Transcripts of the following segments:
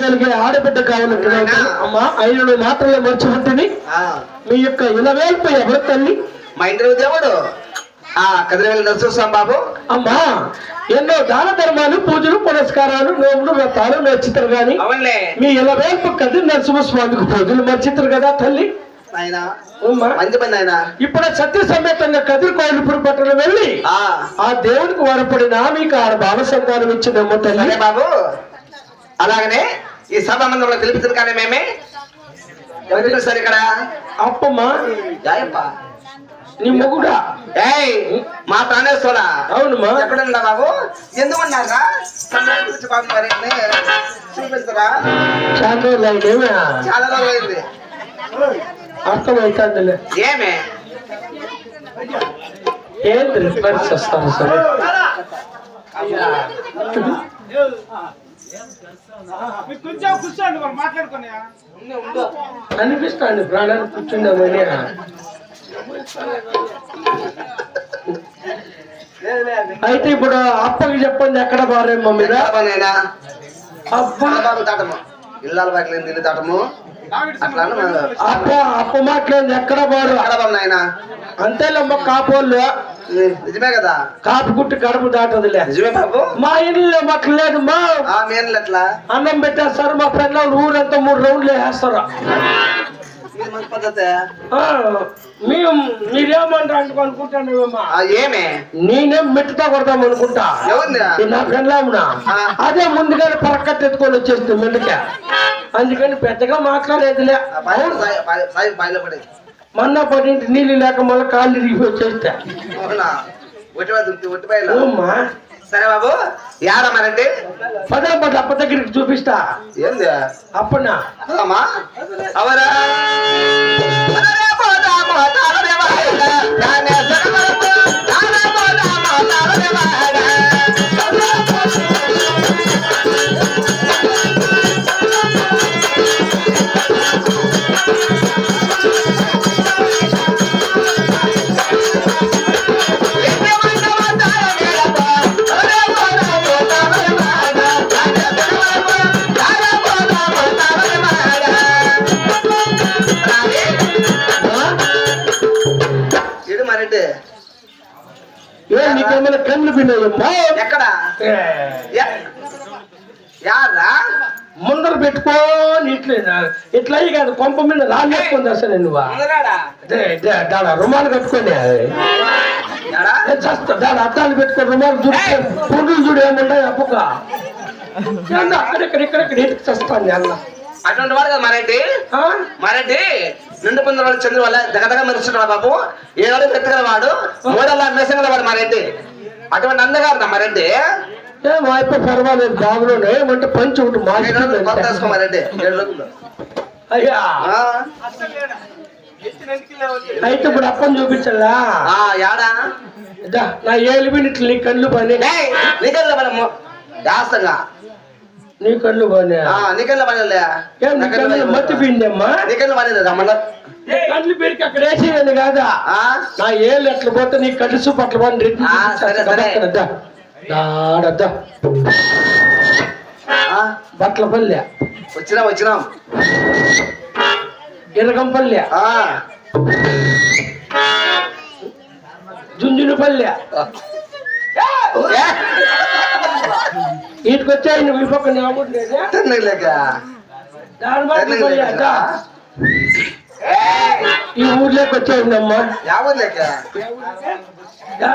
కలిగే ఆడబిడ్డ కావాలంటే అమ్మా ఆయన మాత్రమే మర్చిపోతుంది ఆ, మీ యొక్క ఇలవేల్పు ఎవరు తల్లి? మా ఇంటి దేవుడు. ఆ కదిరివెల్లి నరసింహస్వామి బాబు. అమ్మా ఎన్నో దాన ధర్మాలు పూజలు పునస్కారాలు నోములు వ్రతాలు నచ్చితారు గాని అవునులే. మీ ఇలవేల్పు కదిరి నరసింహస్వామికి పూజలు మర్చితారు కదా తల్లి? ఇప్పుడు సత్య సమేతంగా కదిరి కోయిలపురి పట్టణం వెళ్ళి ఆ. దేవునికి వరపడిన మీకు ఆడ భావ సంతానం ఇచ్చిందమ్మ తల్లి? బాబు. అలాగనే ఈ సభ మందిరంలో తెలిపించింది కానీ మేమే. ఎవరు పిలుస్తారు ఇక్కడ? అప్పమ్మా. జాయప్ప. నీ మొగుడా? ఏయ్ మా ప్రాణేశ్వరా అవునమ్మా. ఎక్కడున్నా బాబు? ఎందుకున్నారా చూపిస్తారా చాలా ఏమే చాలా రోజులు అయింది అర్థమవుతుందిలే ఏమే? ఏంటి రిఫరెన్స్ వస్తాను సరే. కొంచెం కూర్చోండి మరి మాట్లాడుకొని అనిపిస్తాండి ప్రాణాలు కూర్చుందామని అయితే ఇప్పుడు అప్పకి చెప్పండి ఎక్కడ బారేమ్మా మీరు నేనా? అబ్బా. బాబు దాటము ఇల్లాల బాకి ఇల్లు దాటము అట్లా అప్ప అప్ప మాట్లాడింది ఎక్కడ బారు? అక్కడ బాబు నాయన అంతేలమ్మ కాపోళ్ళు నిజమే కదా కాపు గుట్టి గడప దాటదిలే నిజమే బాబు మా ఇల్లు మాకు లేదు మా ఆ మేనలు ఎట్లా అన్నం పెట్టేస్తారు మా పిల్లలు ఊరంతా మూడు రౌండ్లు వేస్తారు మేము మీరేమంటారు అనుకుంటాను ఆ ఏమే నేనేం మెట్టుతా అనుకుంటా నా పెళ్ళామునా. అదే ముందుగానే పరకట్టు ఎత్తుకొని వచ్చేస్తుంది మెండుకే అందుకని పెద్దగా మాట్లాడేదిలే మొన్న పడింటి నీళ్ళు లేక మళ్ళీ కాళ్ళు ఇరిగి వచ్చేస్తా. ఓమ్మా. సరే బాబు యారా మరండి? పదే పది అప్ప దగ్గరికి చూపిస్తా. ఏంది? అప్పనా? అమ్మా అవరా యారా ముందర పెట్టుకోని ఇట్లే ఇట్లా కాదు కొంప మీద రాళ్ళేసుకొని అసలు నువ్వు? దాడ రుమాలు కట్టుకొని చస్తా దాడ అద్దాలు పెట్టుకొని రుమాలు చూడు పుండులు చూడు ఏముంటాయి అప్పుక. అక్కడెక్కడ ఇక్కడెక్కడ ఇంటికి చస్తాను అన్న. అటువంటి వాడు కదా మరేంటి? మరేంటి? నిండు పొందిన వాడు చంద్రు వల్ల దగదగ మెరుస్తున్నాడు బాబు? ఏడాడు పెట్టుగల వాడు మూడల్లా మెసగల వాడు మరేంటి? అటువంటి అందగారు మరేంటి? అప్ప పర్వాలేదు బాగున్నాడు ఏమంటే పంచి ఒకటి అయ్యా. అయితే ఇప్పుడు అప్పని చూపించాలా ఆ, యాడా? నా ఏళ్ళు మినిట్లు నీ కళ్ళు పని ఏయ్, నీకెళ్ళ పని జాస్తంగా నీ కళ్ళు పని ఆ, నీకెళ్ళ పనిలే ఏం నీ కళ్ళు మత్తిపోయిందమ్మా నీకెళ్ళ పని రమ్మన్న నీ కళ్ళు పెరికి అక్కడ వేసేయండి కాదా? నా ఏళ్ళు ఎట్లా పోతే నీ కళ్ళు చూపు అట్లా పోని సరే, సరే. దాడద్దా ఆ, బట్ల పల్లె. వచ్చినాం వచ్చినాం. ఇరగం పల్లె. ఆ, జుంజును పల్లె. ఏ, వీటికి వచ్చాయి నువ్వు ఈ పక్క నీ అమ్ముడు లేదా తిన్నలేక దాని. ఈ ఊర్లోకి వచ్చాయిందమ్మా యాభై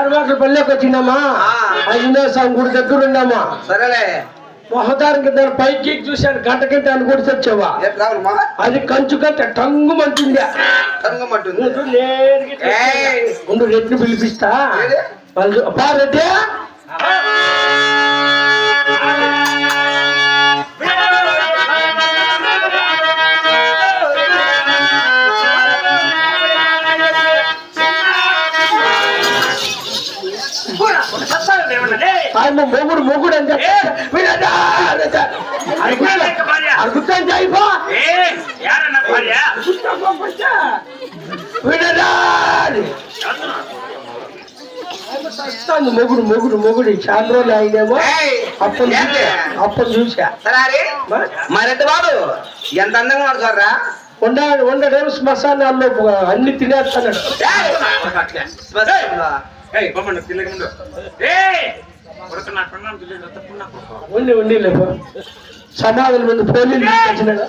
బట్ల పల్లెకి వచ్చిందమ్మా. ఆ. ఆంజనేయ స్వామి గుడి దగ్గర ఉన్నామా సరేలే. మొహదానికి దాని పైకి చూశాను గంట గంట అని కూడా తెచ్చావా అది కంచు గంట టంగు మంటుండే కనుగమంటుంది ఉండు, రెడ్డిని పిలిపిస్తా? వాళ్ళు అబ్బా రెడ్డి! ఆయన మొగుడు మొగుడు అని చెప్పి అడుగుతాను వినరా వస్తాను మొగుడు మొగుడు మొగుడు. చాలా రోజులు అయినేమో ఏయ్, అప్పుడు చూసా మరెంత బాబు? ఎంత అందంగా ఉన్నాడు చూడరా? ఉండ ఉండడం శ్మశానాల్లో అన్ని తినేస్తున్నాడు ఉండి ఉండి సమాధుల ముందు పోలీలు వచ్చినాడు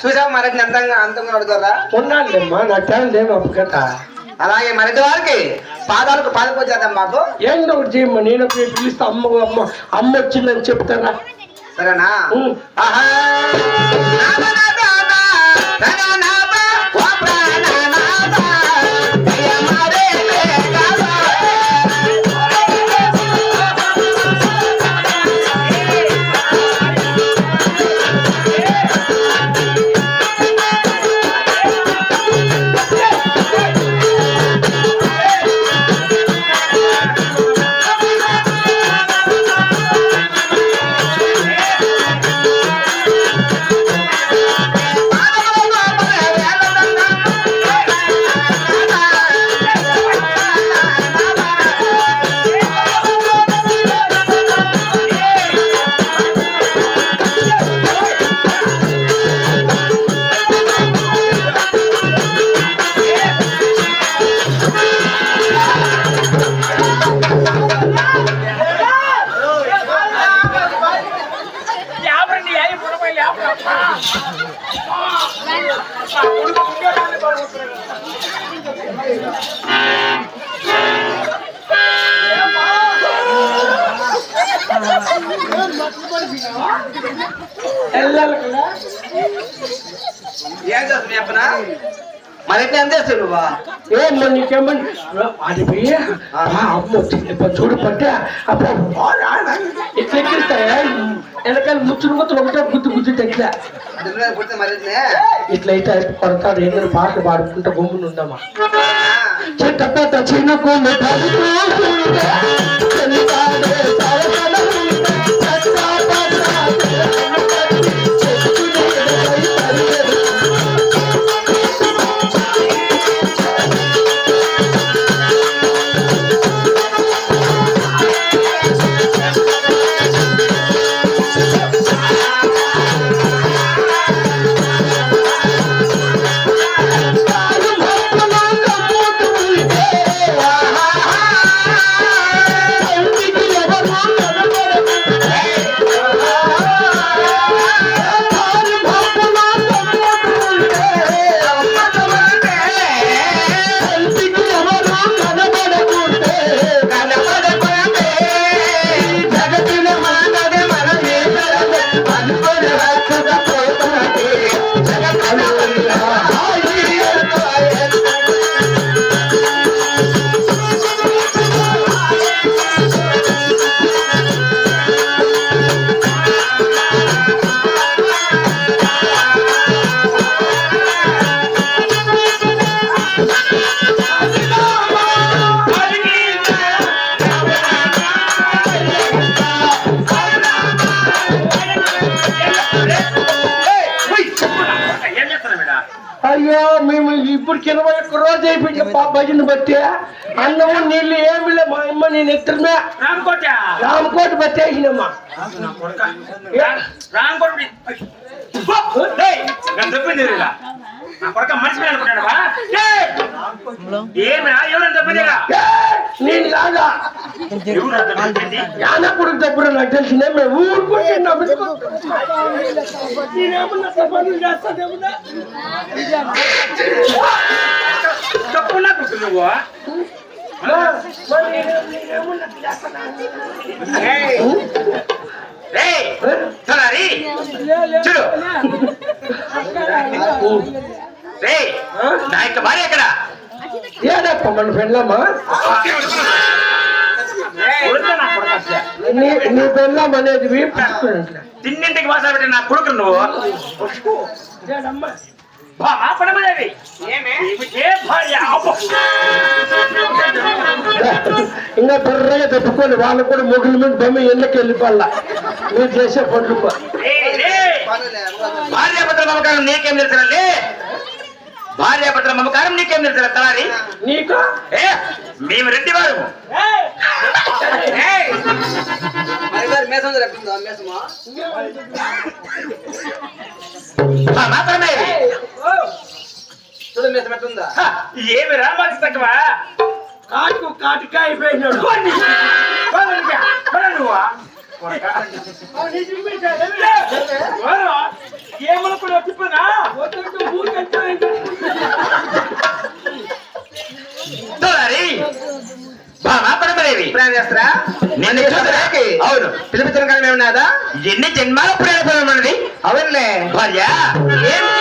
చూసావు మరెంత అందంగా అందంగా ఉన్నాడు చూడరా ఉన్నాళ్ళమ్మా నా టైం లేవు అప్పకట అలాగే మరింత వారికి పాదాలకు పాదపూజ చేద్దాం మాకు ఏందో ఒకటి చేయమ్మా నేను పిలిస్తే అమ్మ అమ్మ అమ్మ వచ్చిందని చెప్తారా సరేనా. ఆహా. cobra na ఏం చేస్తావు చెప్పనా మరి ఎట్లా ఎంత చేస్తావు నువ్వా ఏమో నీకేమని అది పోయి ఆ అమ్మ వచ్చింది ఇప్పుడు చూడు పట్టే అప్పుడు ఇట్లా ఎక్కిస్తాయా వెనకాల ముచ్చులు ముచ్చులు ఒకటే గుద్దు గుద్దు ఎట్లా? ఇట్లా అయితే కొడతాడు ఏదైనా పాటలు పాడుకుంటే గమ్మున ఉందమ్మా. చెట్ట పెద్ద చిన్న కొమ్మ Thank you. రోజు అయిపోయింది భజన బట్టి. అన్నము నీళ్ళు ఏమి లే మా అమ్మ నేను ఎత్తున్నా రామకోట. రామకోట నా కొడుక. రామకోట కొడుక మనిషి అనుకుంటాడవా ఏమి ఎవరైనా? ఏ, నేను కాదా? యానప్పుడు తప్పుడు నాకు తెలిసిన మేము ఊరుకుంటున్నా నేనేమన్నా తప్పని చేస్తానేమన్నా తప్పు నాకు నువ్వు? చూడు. నా యొక్క భార్య ఎక్కడ? ఏడప్ప మన పెళ్ళమ్మా? కొడుకు నా పెళ్ళం అనేది తిన్నింటికి వాసన పెట్టి నా కొడుకు నువ్వు? పడమదేవి. ఇంకా బుర్రగా తప్పుకొని వాళ్ళు కూడా మొగుల మీద బొమ్మ ఎన్నకి వెళ్ళిపోవాల మీరు చేసే పనులు ఏయ్, ఏయ్, పనులే, భార్యాభర్తల మమకారం నీకేం తెలుసులే భార్య భర్తల మమకారం నీకేం తెలుసు తలారి? నీకు? ఏ మేము రెడ్డి వారు మాత్రమే ఏమి రామాకి తక్కువ? కాటుకు కాటుగా అయిపోయినాడు ఏమనుకున్నా తిప్పనా తలారి బా మాత్రమేవి ఇప్పుడు ఏం చేస్తారా? నిన్ను చూడడానికి అవును. పిలిపించిన కాలం ఏమన్నాదా ఎన్ని జన్మాల ప్రేరణ అవునులే. భార్య. ఏమి?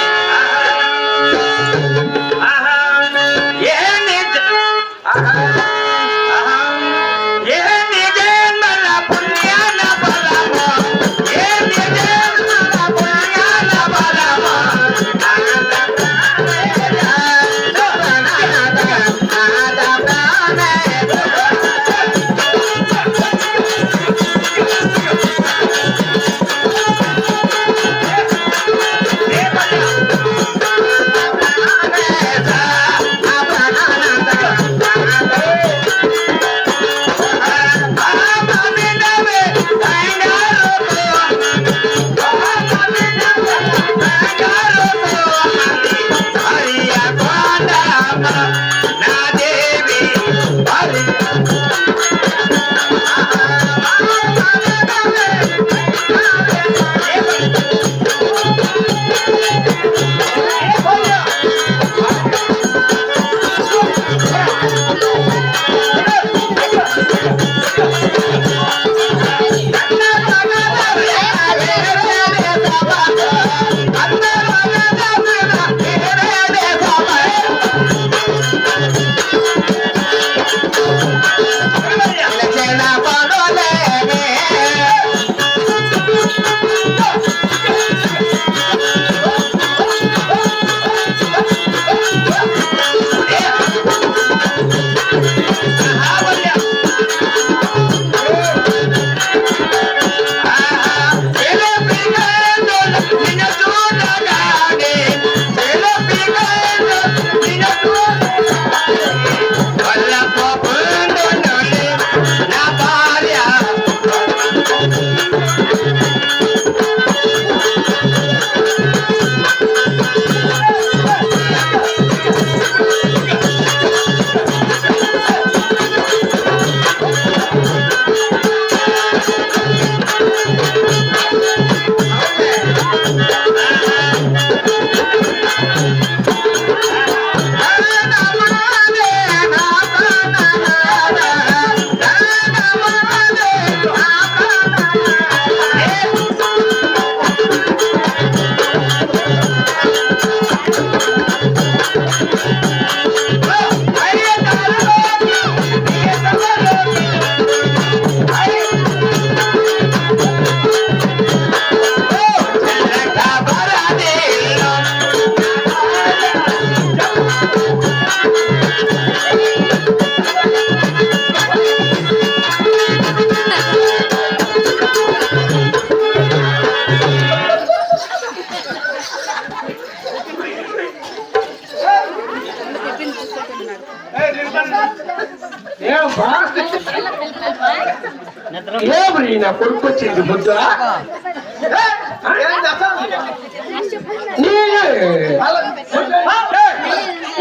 ఏమి నా కొడుకు వచ్చింది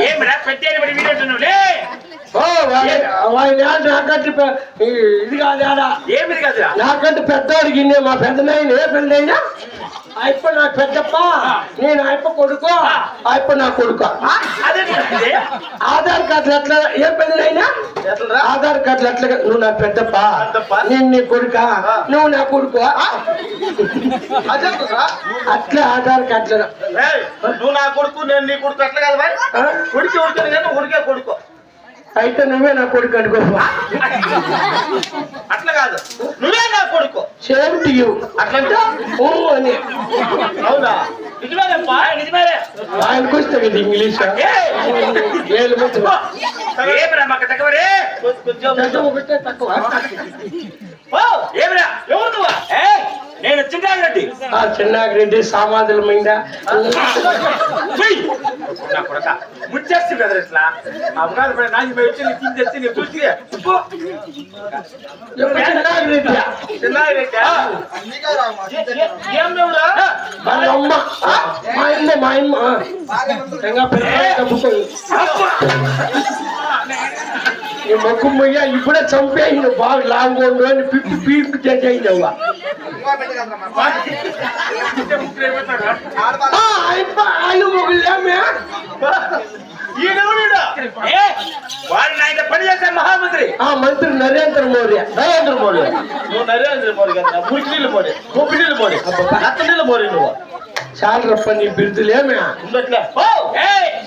ఏమిరా వీడియో ఈ- ఇది కాదా ఏమిది కదరా? నాకంటే పెద్దవాడికి మా పెద్దనాయన ఏ పెద్దయినా అయిపో నాకు పెద్దప్ప నేను అయిపో కొడుకు అయిపో నా కొడుకు. ఆధార్ కార్డులు ఎట్లా ఏ ఎట్లరా? ఆధార్ కార్డులు ఎట్లా నువ్వు నా పెద్దప్ప? నేను నీ కొడుక? నువ్వు నా కొడుకు? అట్లా ఆధార్ కార్డులు. నువ్వు నా కొడుకు నేను నీ కొడుకు అట్లా కాదు ఉడికాను కానీ ఉడికే కొడుకు. అయితే నువ్వే నా కొడుకు అనుకో. అట్లా కాదు. నువ్వే నా కొడుకు. సేమ్ టు యూ అట్లంటే ఓ అని. అవునా? నిజమేనప్పా. ఆయనకు వస్తే కదా ఇంగ్లీష్. ఏయ్, ఏళ్ళు. ఏమిరా మాకు తగ్గవరే కొంచెం చదువు ఒకటే తక్కువ. ఏమిరా? ఎవరు నువ్వు? ఏయ్, నేను వచ్చి చిన్నారెడ్డి ఆ చిన్నాగిరెడ్డి సామాధులమైందా నా కొడక ముచ్చేస్తే కదా ఇట్లా అవగాహన పడి నాకు పోయి వచ్చి నీకు కింద తెచ్చి నీకు చూసి చిన్నాగిరెడ్డి చిన్నారెడ్డి ఏం లేవురా వాళ్ళ అమ్మ ఆ, మా అమ్మ మా అమ్మ ఆ. ఇంకా పిల్లలు చంపుకోయి ఈ మొక్కు మొయ్య ఇప్పుడే చంపేసిన బాగా లాంగ్ ఉండు అని పిప్పి పీపు చేసేయినవ్వా ఆయన పని చేసే మహామంత్రి ఆ మంత్రి నరేంద్ర మోడీ నరేంద్ర మోడీ. నువ్వు నరేంద్ర మోడీ కదా మురికి నీళ్ళు మోడీ కొబ్బరి మోడీ. నీళ్ళు మోడీ నువ్వు. చాలా రప్ప నీ బిరుదులేమే ఉండట్లే.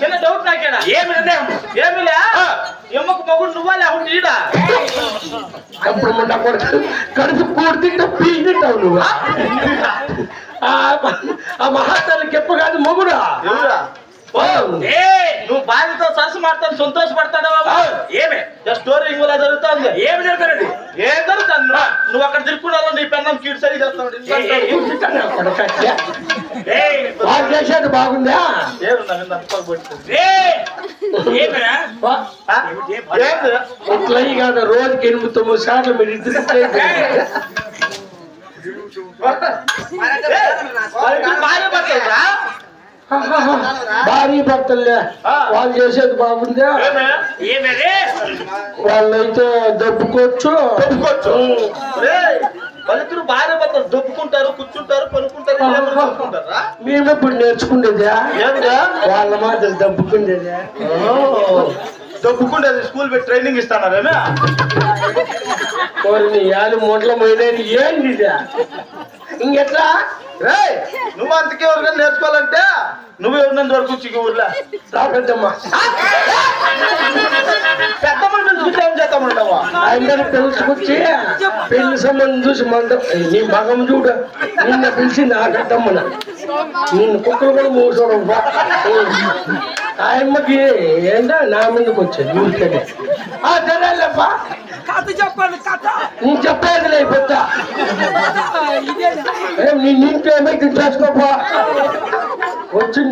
చిన్న డౌట్ నాకేనా? ఏమి ఏమిలే? ఎమ్మకు మొగుడు నువ్వా లేకుంటే ఈడా? అప్పుడు మొన్న కొడుకు. కడుపు కూడితే పీకింటావు నువ్వు. ఆ. ఆ మహాత్మాలకి ఎప్పు కాదు మొగుడా? నువ్వు బాధ్యతో సరసు మాట్లాడి సంతోషపడతాడా బాబు? ఏమి? స్టోరీ ఇంకోలా జరుగుతుంది. ఏమి జరుగుతుంది? ఏం జరుగుతుంది? నువ్వు? అక్కడ తిరుక్కున్నావు? నీ పెన్నం కీడు సరి చేసేది బాగుందా? ఈ కాదు రోజుకి ఎనిమిది తొమ్మిది సార్లు మీరు ఇద్దరు ఏయ్, వాళ్ళకి భార్య భర్తలే. వాళ్ళు చేసేది బాగుందా? రే వాళ్ళైతే దప్పుకోవచ్చు వాళ్ళిద్దరు భార్య భర్తలు దొప్పుకుంటారు కూర్చుంటారు పనుకుంటారు? మేము ఇప్పుడు నేర్చుకునేదా. ఏమిరా? వాళ్ళ మాదిరి దప్పుకునేదా ఓ, దొప్పుకుంటేది స్కూల్ పెట్టి ట్రైనింగ్ ఇస్తానారేమే కోరిని యాలు మొట్ల పోయినది ఏంది? ఇంకెట్లా? రేయ్ నువ్వు నేర్చుకోవాలంటే నువ్వు ఎవరినంత వరకు చిక్కి ఊర్లో. రా పెద్దమ్మ పెద్దమ్మని పిలుచుకుంటే ఏం చేస్తామంటావా అందరు పిలుచుకొచ్చి పెళ్ళి సంబంధం చూసి మంద నీ మగం చూడు. నిన్న పిలిచి నా పెద్దమ్మన నిన్ను కుక్కలు కూడా మూసోడు ఆయమ్మకి ఏంటో నా ముందుకు వచ్చేది ఊరికే ఆ సరేలేప్ప కథ చెప్పండి కథ. నీ చెప్పేది లే పెద్ద చేసుకోపా వచ్చింది